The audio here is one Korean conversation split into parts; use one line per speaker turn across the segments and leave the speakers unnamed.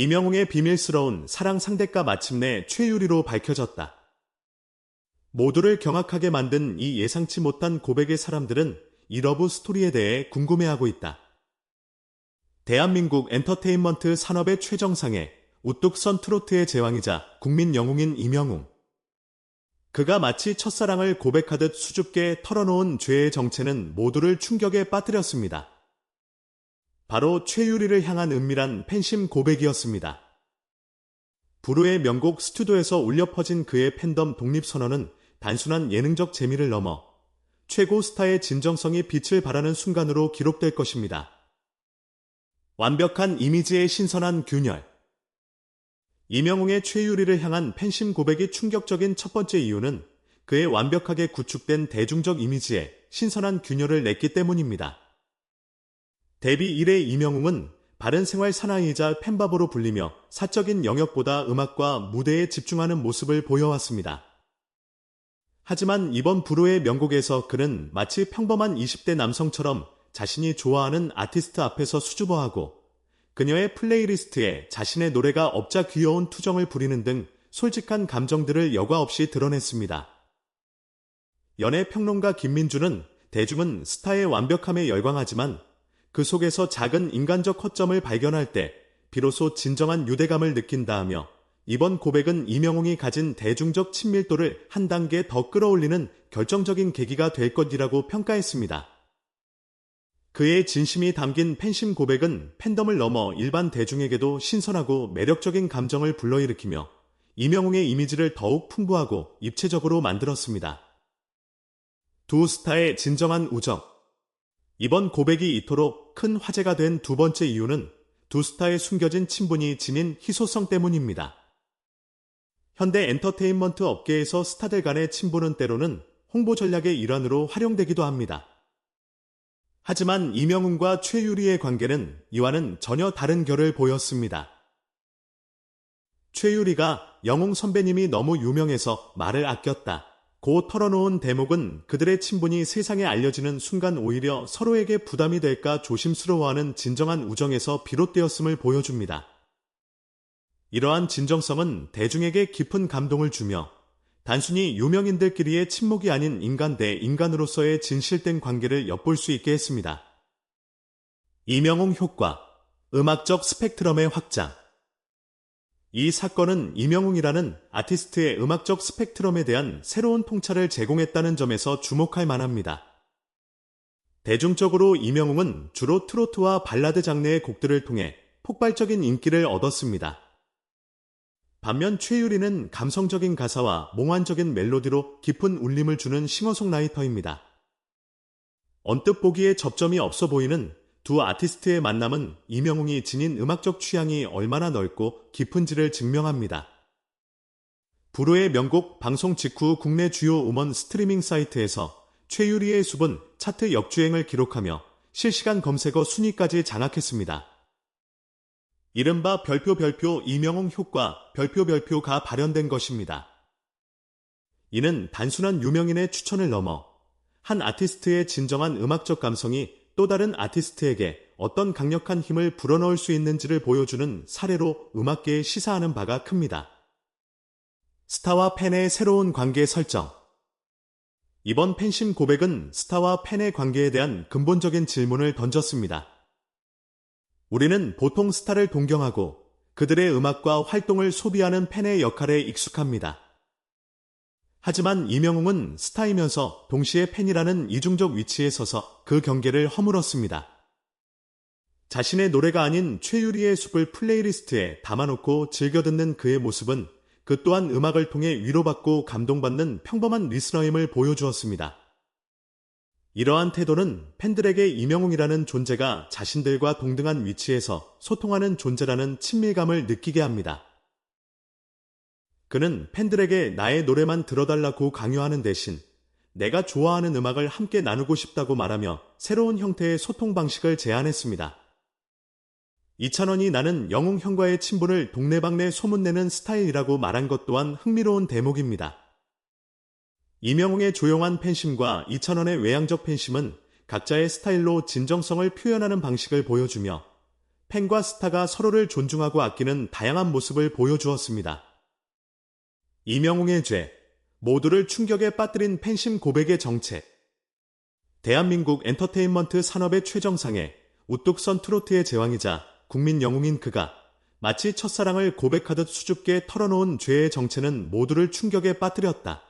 이명웅의 비밀스러운 사랑 상대가 마침내 최유리로 밝혀졌다. 모두를 경악하게 만든 이 예상치 못한 고백의 사람들은 이 러브 스토리에 대해 궁금해하고 있다. 대한민국 엔터테인먼트 산업의 최정상에 우뚝 선 트로트의 제왕이자 국민 영웅인 이명웅. 그가 마치 첫사랑을 고백하듯 수줍게 털어놓은 죄의 정체는 모두를 충격에 빠뜨렸습니다. 바로 최유리를 향한 은밀한 팬심 고백이었습니다. 부르의 명곡 스튜디오에서 울려 퍼진 그의 팬덤 독립선언은 단순한 예능적 재미를 넘어 최고 스타의 진정성이 빛을 발하는 순간으로 기록될 것입니다. 완벽한 이미지의 신선한 균열. 이명웅의 최유리를 향한 팬심 고백이 충격적인 첫 번째 이유는 그의 완벽하게 구축된 대중적 이미지에 신선한 균열을 냈기 때문입니다. 데뷔 이래 이명웅은 바른 생활 사나이이자 팬바보로 불리며 사적인 영역보다 음악과 무대에 집중하는 모습을 보여왔습니다. 하지만 이번 불후의 명곡에서 그는 마치 평범한 20대 남성처럼 자신이 좋아하는 아티스트 앞에서 수줍어하고 그녀의 플레이리스트에 자신의 노래가 업자 귀여운 투정을 부리는 등 솔직한 감정들을 여과 없이 드러냈습니다. 연애 평론가 김민주는 대중은 스타의 완벽함에 열광하지만 그 속에서 작은 인간적 허점을 발견할 때 비로소 진정한 유대감을 느낀다 하며 이번 고백은 이명웅이 가진 대중적 친밀도를 한 단계 더 끌어올리는 결정적인 계기가 될 것이라고 평가했습니다. 그의 진심이 담긴 팬심 고백은 팬덤을 넘어 일반 대중에게도 신선하고 매력적인 감정을 불러일으키며 이명웅의 이미지를 더욱 풍부하고 입체적으로 만들었습니다. 두 스타의 진정한 우정. 이번 고백이 이토록 큰 화제가 된 두 번째 이유는 두 스타의 숨겨진 친분이 지닌 희소성 때문입니다. 현대 엔터테인먼트 업계에서 스타들 간의 친분은 때로는 홍보 전략의 일환으로 활용되기도 합니다. 하지만 이명훈과 최유리의 관계는 이와는 전혀 다른 결을 보였습니다. 최유리가 영웅 선배님이 너무 유명해서 말을 아꼈다. 고 털어놓은 대목은 그들의 친분이 세상에 알려지는 순간 오히려 서로에게 부담이 될까 조심스러워하는 진정한 우정에서 비롯되었음을 보여줍니다. 이러한 진정성은 대중에게 깊은 감동을 주며 단순히 유명인들끼리의 친목이 아닌 인간 대 인간으로서의 진실된 관계를 엿볼 수 있게 했습니다. 이명웅 효과, 음악적 스펙트럼의 확장. 이 사건은 이명웅이라는 아티스트의 음악적 스펙트럼에 대한 새로운 통찰을 제공했다는 점에서 주목할 만합니다. 대중적으로 이명웅은 주로 트로트와 발라드 장르의 곡들을 통해 폭발적인 인기를 얻었습니다. 반면 최유리는 감성적인 가사와 몽환적인 멜로디로 깊은 울림을 주는 싱어송라이터입니다. 언뜻 보기에 접점이 없어 보이는 두 아티스트의 만남은 이명웅이 지닌 음악적 취향이 얼마나 넓고 깊은지를 증명합니다. 불후의 명곡 방송 직후 국내 주요 음원 스트리밍 사이트에서 최유리의 숲은 차트 역주행을 기록하며 실시간 검색어 순위까지 장악했습니다. 이른바 별표 별표 이명웅 효과 별표 별표가 발현된 것입니다. 이는 단순한 유명인의 추천을 넘어 한 아티스트의 진정한 음악적 감성이 또 다른 아티스트에게 어떤 강력한 힘을 불어넣을 수 있는지를 보여주는 사례로 음악계에 시사하는 바가 큽니다. 스타와 팬의 새로운 관계 설정 이번 팬심 고백은 스타와 팬의 관계에 대한 근본적인 질문을 던졌습니다. 우리는 보통 스타를 동경하고 그들의 음악과 활동을 소비하는 팬의 역할에 익숙합니다. 하지만 이명웅은 스타이면서 동시에 팬이라는 이중적 위치에 서서 그 경계를 허물었습니다. 자신의 노래가 아닌 최유리의 숲을 플레이리스트에 담아놓고 즐겨 듣는 그의 모습은 그 또한 음악을 통해 위로받고 감동받는 평범한 리스너임을 보여주었습니다. 이러한 태도는 팬들에게 이명웅이라는 존재가 자신들과 동등한 위치에서 소통하는 존재라는 친밀감을 느끼게 합니다. 그는 팬들에게 나의 노래만 들어달라고 강요하는 대신 내가 좋아하는 음악을 함께 나누고 싶다고 말하며 새로운 형태의 소통 방식을 제안했습니다. 이찬원이 나는 영웅 형과의 친분을 동네방네 소문내는 스타일이라고 말한 것 또한 흥미로운 대목입니다. 이명웅의 조용한 팬심과 이찬원의 외향적 팬심은 각자의 스타일로 진정성을 표현하는 방식을 보여주며 팬과 스타가 서로를 존중하고 아끼는 다양한 모습을 보여주었습니다. 이명웅의 죄, 모두를 충격에 빠뜨린 팬심 고백의 정체. 대한민국 엔터테인먼트 산업의 최정상에 우뚝 선 트로트의 제왕이자 국민 영웅인 그가 마치 첫사랑을 고백하듯 수줍게 털어놓은 죄의 정체는 모두를 충격에 빠뜨렸다.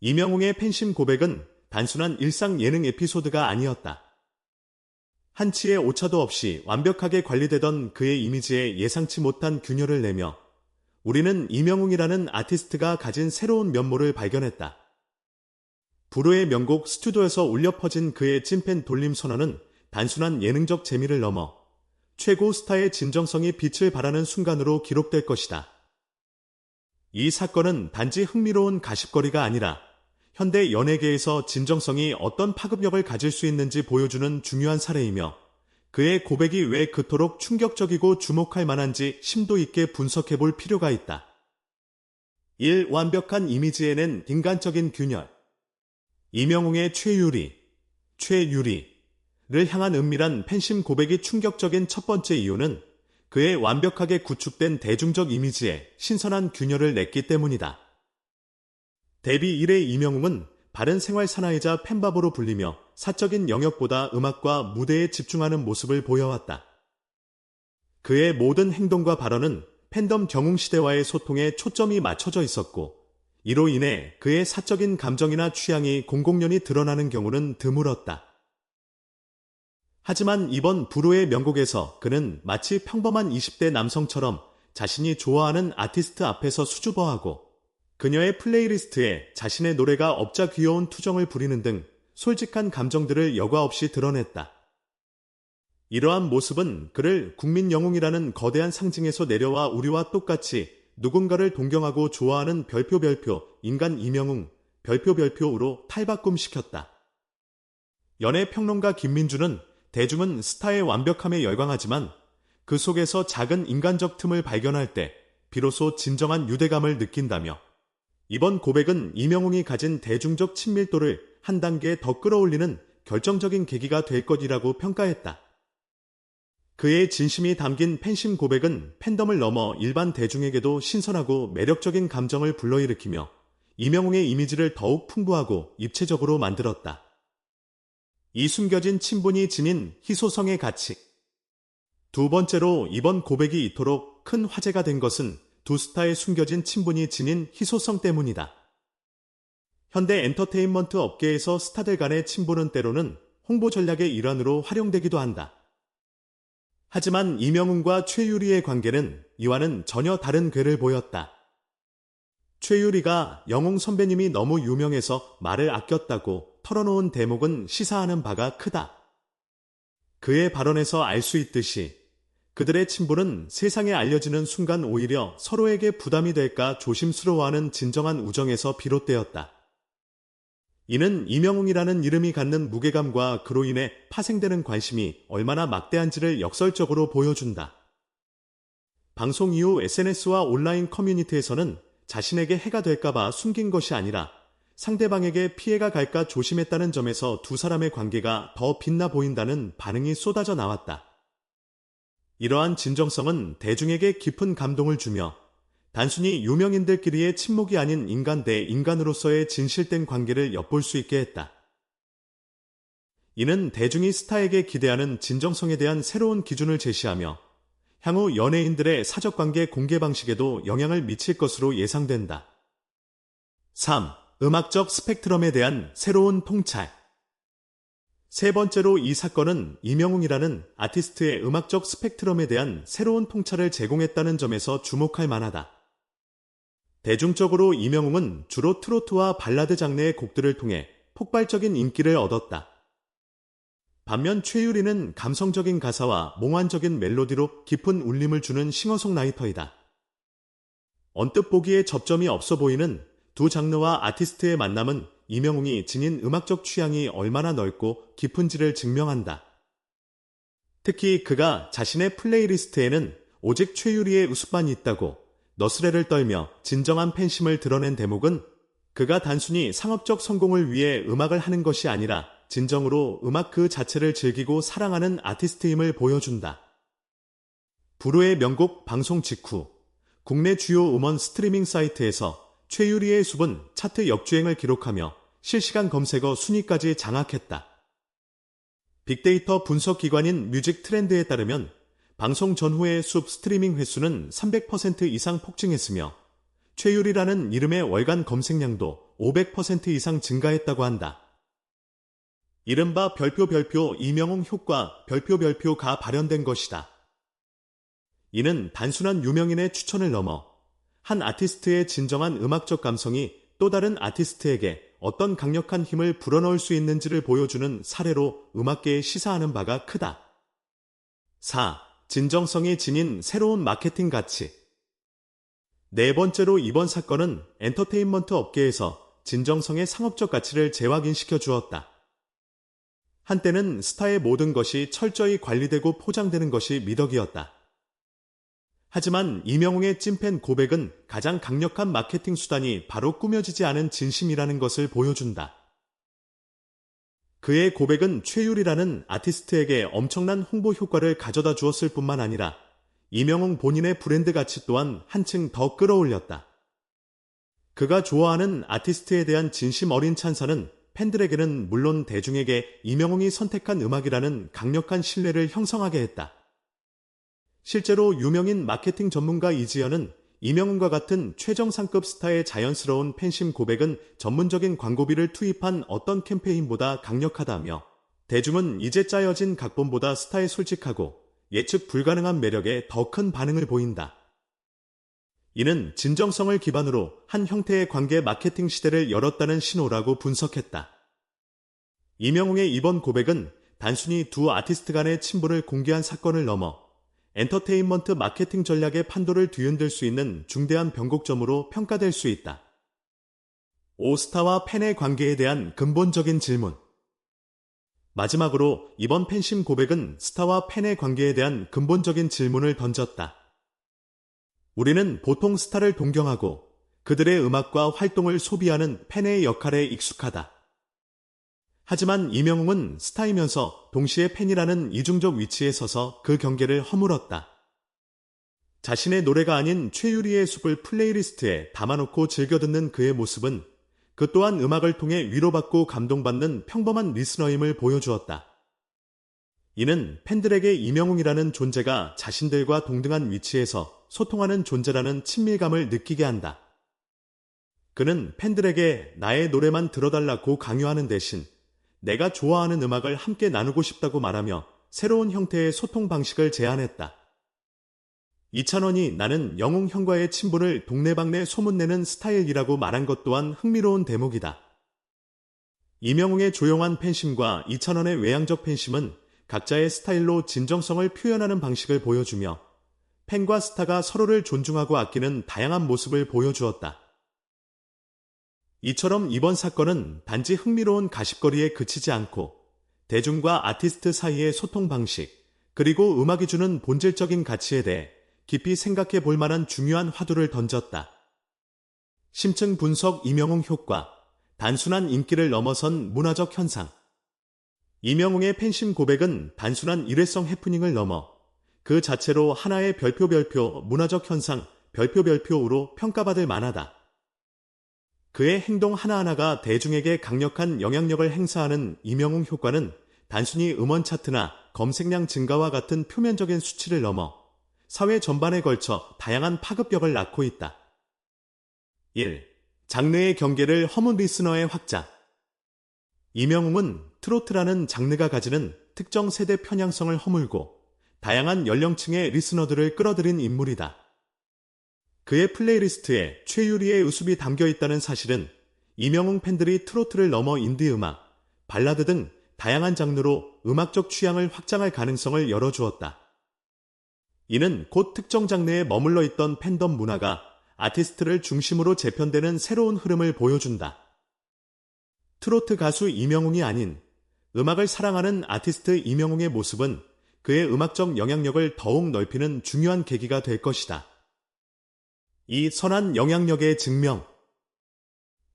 이명웅의 팬심 고백은 단순한 일상 예능 에피소드가 아니었다. 한치의 오차도 없이 완벽하게 관리되던 그의 이미지에 예상치 못한 균열을 내며 우리는 이명웅이라는 아티스트가 가진 새로운 면모를 발견했다. 불후의 명곡 스튜디오에서 울려 퍼진 그의 찐팬 돌림 선언은 단순한 예능적 재미를 넘어 최고 스타의 진정성이 빛을 발하는 순간으로 기록될 것이다. 이 사건은 단지 흥미로운 가십거리가 아니라 현대 연예계에서 진정성이 어떤 파급력을 가질 수 있는지 보여주는 중요한 사례이며 그의 고백이 왜 그토록 충격적이고 주목할 만한지 심도 있게 분석해 볼 필요가 있다. 1. 완벽한 이미지에는 인간적인 균열. 이명웅의 최유리, 최유리를 향한 은밀한 팬심 고백이 충격적인 첫 번째 이유는 그의 완벽하게 구축된 대중적 이미지에 신선한 균열을 냈기 때문이다. 데뷔 이래 이명웅은 바른 생활 사나이자 팬바보로 불리며 사적인 영역보다 음악과 무대에 집중하는 모습을 보여왔다. 그의 모든 행동과 발언은 팬덤 경웅 시대와의 소통에 초점이 맞춰져 있었고, 이로 인해 그의 사적인 감정이나 취향이 공공연히 드러나는 경우는 드물었다. 하지만 이번 불후의 명곡에서 그는 마치 평범한 20대 남성처럼 자신이 좋아하는 아티스트 앞에서 수줍어하고 그녀의 플레이리스트에 자신의 노래가 업자 귀여운 투정을 부리는 등 솔직한 감정들을 여과 없이 드러냈다. 이러한 모습은 그를 국민 영웅이라는 거대한 상징에서 내려와 우리와 똑같이 누군가를 동경하고 좋아하는 별표 별표 인간 이명웅 별표 별표로 탈바꿈시켰다. 연애 평론가 김민주는 대중은 스타의 완벽함에 열광하지만 그 속에서 작은 인간적 틈을 발견할 때 비로소 진정한 유대감을 느낀다며 이번 고백은 이명웅이 가진 대중적 친밀도를 한 단계 더 끌어올리는 결정적인 계기가 될 것이라고 평가했다. 그의 진심이 담긴 팬심 고백은 팬덤을 넘어 일반 대중에게도 신선하고 매력적인 감정을 불러일으키며 이명웅의 이미지를 더욱 풍부하고 입체적으로 만들었다. 이 숨겨진 친분이 지닌 희소성의 가치. 두 번째로 이번 고백이 이토록 큰 화제가 된 것은 두 스타의 숨겨진 친분이 지닌 희소성 때문이다. 현대 엔터테인먼트 업계에서 스타들 간의 친분은 때로는 홍보 전략의 일환으로 활용되기도 한다. 하지만 이명훈과 최유리의 관계는 이와는 전혀 다른 궤를 보였다. 최유리가 영웅 선배님이 너무 유명해서 말을 아꼈다고 털어놓은 대목은 시사하는 바가 크다. 그의 발언에서 알 수 있듯이 그들의 친분은 세상에 알려지는 순간 오히려 서로에게 부담이 될까 조심스러워하는 진정한 우정에서 비롯되었다. 이는 이명웅이라는 이름이 갖는 무게감과 그로 인해 파생되는 관심이 얼마나 막대한지를 역설적으로 보여준다. 방송 이후 SNS와 온라인 커뮤니티에서는 자신에게 해가 될까봐 숨긴 것이 아니라 상대방에게 피해가 갈까 조심했다는 점에서 두 사람의 관계가 더 빛나 보인다는 반응이 쏟아져 나왔다. 이러한 진정성은 대중에게 깊은 감동을 주며 단순히 유명인들끼리의 침묵이 아닌 인간 대 인간으로서의 진실된 관계를 엿볼 수 있게 했다. 이는 대중이 스타에게 기대하는 진정성에 대한 새로운 기준을 제시하며 향후 연예인들의 사적관계 공개 방식에도 영향을 미칠 것으로 예상된다. 3. 음악적 스펙트럼에 대한 새로운 통찰 세 번째로 이 사건은 이명웅이라는 아티스트의 음악적 스펙트럼에 대한 새로운 통찰을 제공했다는 점에서 주목할 만하다. 대중적으로 이명웅은 주로 트로트와 발라드 장르의 곡들을 통해 폭발적인 인기를 얻었다. 반면 최유리는 감성적인 가사와 몽환적인 멜로디로 깊은 울림을 주는 싱어송라이터이다. 언뜻 보기에 접점이 없어 보이는 두 장르와 아티스트의 만남은 이명웅이 지닌 음악적 취향이 얼마나 넓고 깊은지를 증명한다. 특히 그가 자신의 플레이리스트에는 오직 최유리의 우습만이 있다고 너스레를 떨며 진정한 팬심을 드러낸 대목은 그가 단순히 상업적 성공을 위해 음악을 하는 것이 아니라 진정으로 음악 그 자체를 즐기고 사랑하는 아티스트임을 보여준다. 불후의 명곡 방송 직후 국내 주요 음원 스트리밍 사이트에서 최유리의 숲은 차트 역주행을 기록하며 실시간 검색어 순위까지 장악했다. 빅데이터 분석 기관인 뮤직 트렌드에 따르면 방송 전후의 숲 스트리밍 횟수는 300% 이상 폭증했으며 최율이라는 이름의 월간 검색량도 500% 이상 증가했다고 한다. 이른바 별표 별표 이명웅 효과 별표 별표가 발현된 것이다. 이는 단순한 유명인의 추천을 넘어 한 아티스트의 진정한 음악적 감성이 또 다른 아티스트에게 어떤 강력한 힘을 불어넣을 수 있는지를 보여주는 사례로 음악계에 시사하는 바가 크다. 4. 진정성이 지닌 새로운 마케팅 가치. 네 번째로 이번 사건은 엔터테인먼트 업계에서 진정성의 상업적 가치를 재확인시켜 주었다. 한때는 스타의 모든 것이 철저히 관리되고 포장되는 것이 미덕이었다. 하지만 이명웅의 찐팬 고백은 가장 강력한 마케팅 수단이 바로 꾸며지지 않은 진심이라는 것을 보여준다. 그의 고백은 최율이라는 아티스트에게 엄청난 홍보 효과를 가져다 주었을 뿐만 아니라 이명웅 본인의 브랜드 가치 또한 한층 더 끌어올렸다. 그가 좋아하는 아티스트에 대한 진심 어린 찬사는 팬들에게는 물론 대중에게 이명웅이 선택한 음악이라는 강력한 신뢰를 형성하게 했다. 실제로 유명인 마케팅 전문가 이지연은 이명훈과 같은 최정상급 스타의 자연스러운 팬심 고백은 전문적인 광고비를 투입한 어떤 캠페인보다 강력하다며 대중은 이제 짜여진 각본보다 스타의 솔직하고 예측 불가능한 매력에 더 큰 반응을 보인다. 이는 진정성을 기반으로 한 형태의 관계 마케팅 시대를 열었다는 신호라고 분석했다. 이명웅의 이번 고백은 단순히 두 아티스트 간의 친분을 공개한 사건을 넘어 엔터테인먼트 마케팅 전략의 판도를 뒤흔들 수 있는 중대한 변곡점으로 평가될 수 있다. 오스타와 팬의 관계에 대한 근본적인 질문. 마지막으로 이번 팬심 고백은 스타와 팬의 관계에 대한 근본적인 질문을 던졌다. 우리는 보통 스타를 동경하고 그들의 음악과 활동을 소비하는 팬의 역할에 익숙하다. 하지만 이명웅은 스타이면서 동시에 팬이라는 이중적 위치에 서서 그 경계를 허물었다. 자신의 노래가 아닌 최유리의 숲을 플레이리스트에 담아놓고 즐겨 듣는 그의 모습은 그 또한 음악을 통해 위로받고 감동받는 평범한 리스너임을 보여주었다. 이는 팬들에게 이명웅이라는 존재가 자신들과 동등한 위치에서 소통하는 존재라는 친밀감을 느끼게 한다. 그는 팬들에게 나의 노래만 들어달라고 강요하는 대신 내가 좋아하는 음악을 함께 나누고 싶다고 말하며 새로운 형태의 소통 방식을 제안했다. 이찬원이 나는 영웅 형과의 친분을 동네방네 소문내는 스타일이라고 말한 것 또한 흥미로운 대목이다. 이명웅의 조용한 팬심과 이찬원의 외향적 팬심은 각자의 스타일로 진정성을 표현하는 방식을 보여주며 팬과 스타가 서로를 존중하고 아끼는 다양한 모습을 보여주었다. 이처럼 이번 사건은 단지 흥미로운 가십거리에 그치지 않고 대중과 아티스트 사이의 소통 방식, 그리고 음악이 주는 본질적인 가치에 대해 깊이 생각해 볼 만한 중요한 화두를 던졌다. 심층 분석 이명웅 효과, 단순한 인기를 넘어선 문화적 현상. 이명웅의 팬심 고백은 단순한 일회성 해프닝을 넘어 그 자체로 하나의 별표 별표 문화적 현상 별표 별표로 평가받을 만하다. 그의 행동 하나하나가 대중에게 강력한 영향력을 행사하는 이명웅 효과는 단순히 음원 차트나 검색량 증가와 같은 표면적인 수치를 넘어 사회 전반에 걸쳐 다양한 파급력을 낳고 있다. 1. 장르의 경계를 허문 리스너의 확장. 이명웅은 트로트라는 장르가 가지는 특정 세대 편향성을 허물고 다양한 연령층의 리스너들을 끌어들인 인물이다. 그의 플레이리스트에 최유리의 의숲이 담겨 있다는 사실은 이명웅 팬들이 트로트를 넘어 인디 음악, 발라드 등 다양한 장르로 음악적 취향을 확장할 가능성을 열어주었다. 이는 곧 특정 장르에 머물러 있던 팬덤 문화가 아티스트를 중심으로 재편되는 새로운 흐름을 보여준다. 트로트 가수 이명웅이 아닌 음악을 사랑하는 아티스트 이명웅의 모습은 그의 음악적 영향력을 더욱 넓히는 중요한 계기가 될 것이다. 이 선한 영향력의 증명.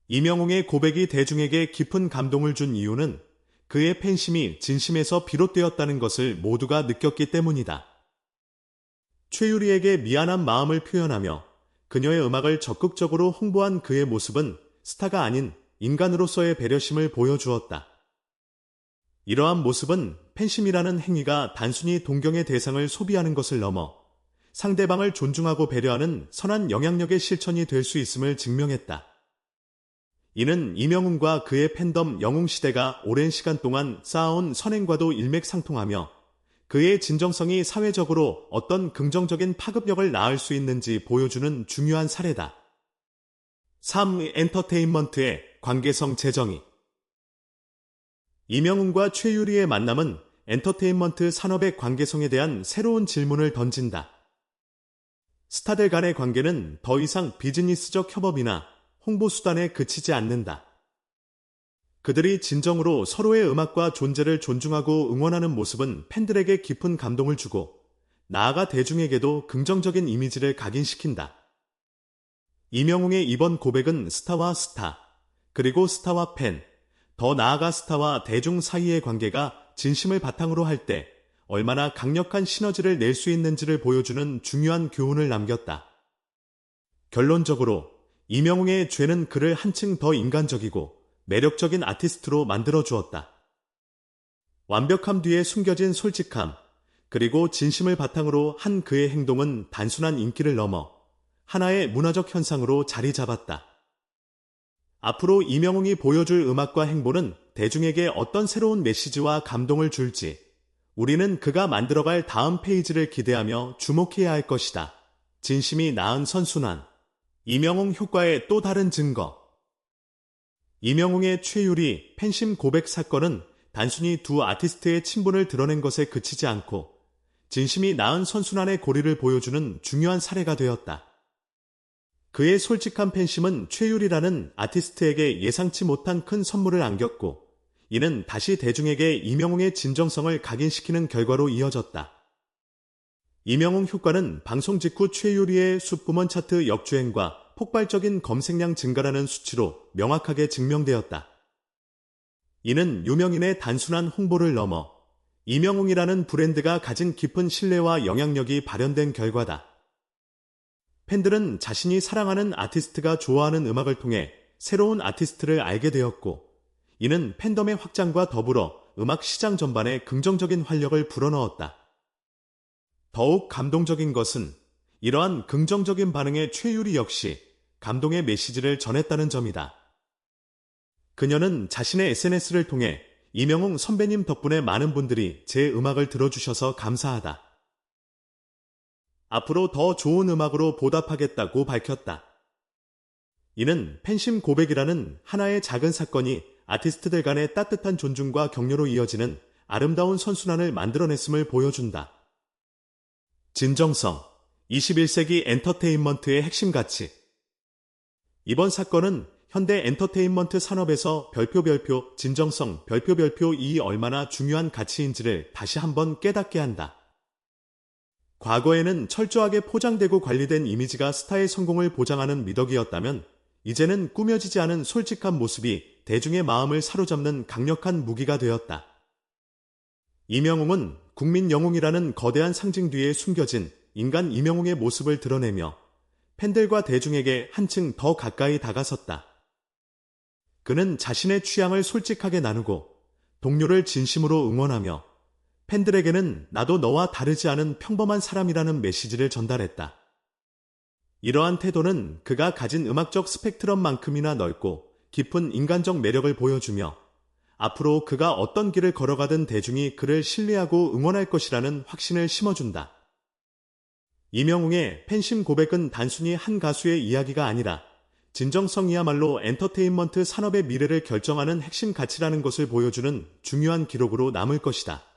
이명웅의 고백이 대중에게 깊은 감동을 준 이유는 그의 팬심이 진심에서 비롯되었다는 것을 모두가 느꼈기 때문이다. 최유리에게 미안한 마음을 표현하며 그녀의 음악을 적극적으로 홍보한 그의 모습은 스타가 아닌 인간으로서의 배려심을 보여주었다. 이러한 모습은 팬심이라는 행위가 단순히 동경의 대상을 소비하는 것을 넘어 상대방을 존중하고 배려하는 선한 영향력의 실천이 될 수 있음을 증명했다. 이는 이명훈과 그의 팬덤 영웅시대가 오랜 시간 동안 쌓아온 선행과도 일맥상통하며 그의 진정성이 사회적으로 어떤 긍정적인 파급력을 낳을 수 있는지 보여주는 중요한 사례다. 3. 엔터테인먼트의 관계성 재정의 이명훈과 최유리의 만남은 엔터테인먼트 산업의 관계성에 대한 새로운 질문을 던진다. 스타들 간의 관계는 더 이상 비즈니스적 협업이나 홍보수단에 그치지 않는다. 그들이 진정으로 서로의 음악과 존재를 존중하고 응원하는 모습은 팬들에게 깊은 감동을 주고 나아가 대중에게도 긍정적인 이미지를 각인시킨다. 이명웅의 이번 고백은 스타와 스타, 그리고 스타와 팬, 더 나아가 스타와 대중 사이의 관계가 진심을 바탕으로 할 때 얼마나 강력한 시너지를 낼 수 있는지를 보여주는 중요한 교훈을 남겼다. 결론적으로 이명웅의 죄는 그를 한층 더 인간적이고 매력적인 아티스트로 만들어 주었다. 완벽함 뒤에 숨겨진 솔직함, 그리고 진심을 바탕으로 한 그의 행동은 단순한 인기를 넘어 하나의 문화적 현상으로 자리 잡았다. 앞으로 이명웅이 보여줄 음악과 행보는 대중에게 어떤 새로운 메시지와 감동을 줄지 우리는 그가 만들어갈 다음 페이지를 기대하며 주목해야 할 것이다. 진심이 나은 선순환. 이명웅 효과의 또 다른 증거. 이명웅의 최유리 팬심 고백 사건은 단순히 두 아티스트의 친분을 드러낸 것에 그치지 않고 진심이 나은 선순환의 고리를 보여주는 중요한 사례가 되었다. 그의 솔직한 팬심은 최유리라는 아티스트에게 예상치 못한 큰 선물을 안겼고 이는 다시 대중에게 이명웅의 진정성을 각인시키는 결과로 이어졌다. 이명웅 효과는 방송 직후 최유리의 숲부먼 차트 역주행과 폭발적인 검색량 증가라는 수치로 명확하게 증명되었다. 이는 유명인의 단순한 홍보를 넘어 이명웅이라는 브랜드가 가진 깊은 신뢰와 영향력이 발현된 결과다. 팬들은 자신이 사랑하는 아티스트가 좋아하는 음악을 통해 새로운 아티스트를 알게 되었고, 이는 팬덤의 확장과 더불어 음악 시장 전반에 긍정적인 활력을 불어넣었다. 더욱 감동적인 것은 이러한 긍정적인 반응의 최유리 역시 감동의 메시지를 전했다는 점이다. 그녀는 자신의 SNS를 통해 이명웅 선배님 덕분에 많은 분들이 제 음악을 들어주셔서 감사하다. 앞으로 더 좋은 음악으로 보답하겠다고 밝혔다. 이는 팬심 고백이라는 하나의 작은 사건이 아티스트들 간의 따뜻한 존중과 격려로 이어지는 아름다운 선순환을 만들어냈음을 보여준다. 진정성, 21세기 엔터테인먼트의 핵심 가치. 이번 사건은 현대 엔터테인먼트 산업에서 별표 별표, 진정성, 별표 별표 이 얼마나 중요한 가치인지를 다시 한번 깨닫게 한다. 과거에는 철저하게 포장되고 관리된 이미지가 스타의 성공을 보장하는 미덕이었다면 이제는 꾸며지지 않은 솔직한 모습이 대중의 마음을 사로잡는 강력한 무기가 되었다. 이명웅은 국민 영웅이라는 거대한 상징 뒤에 숨겨진 인간 이명웅의 모습을 드러내며 팬들과 대중에게 한층 더 가까이 다가섰다. 그는 자신의 취향을 솔직하게 나누고 동료를 진심으로 응원하며 팬들에게는 나도 너와 다르지 않은 평범한 사람이라는 메시지를 전달했다. 이러한 태도는 그가 가진 음악적 스펙트럼만큼이나 넓고 깊은 인간적 매력을 보여주며 앞으로 그가 어떤 길을 걸어가든 대중이 그를 신뢰하고 응원할 것이라는 확신을 심어준다. 이명웅의 팬심 고백은 단순히 한 가수의 이야기가 아니라 진정성이야말로 엔터테인먼트 산업의 미래를 결정하는 핵심 가치라는 것을 보여주는 중요한 기록으로 남을 것이다.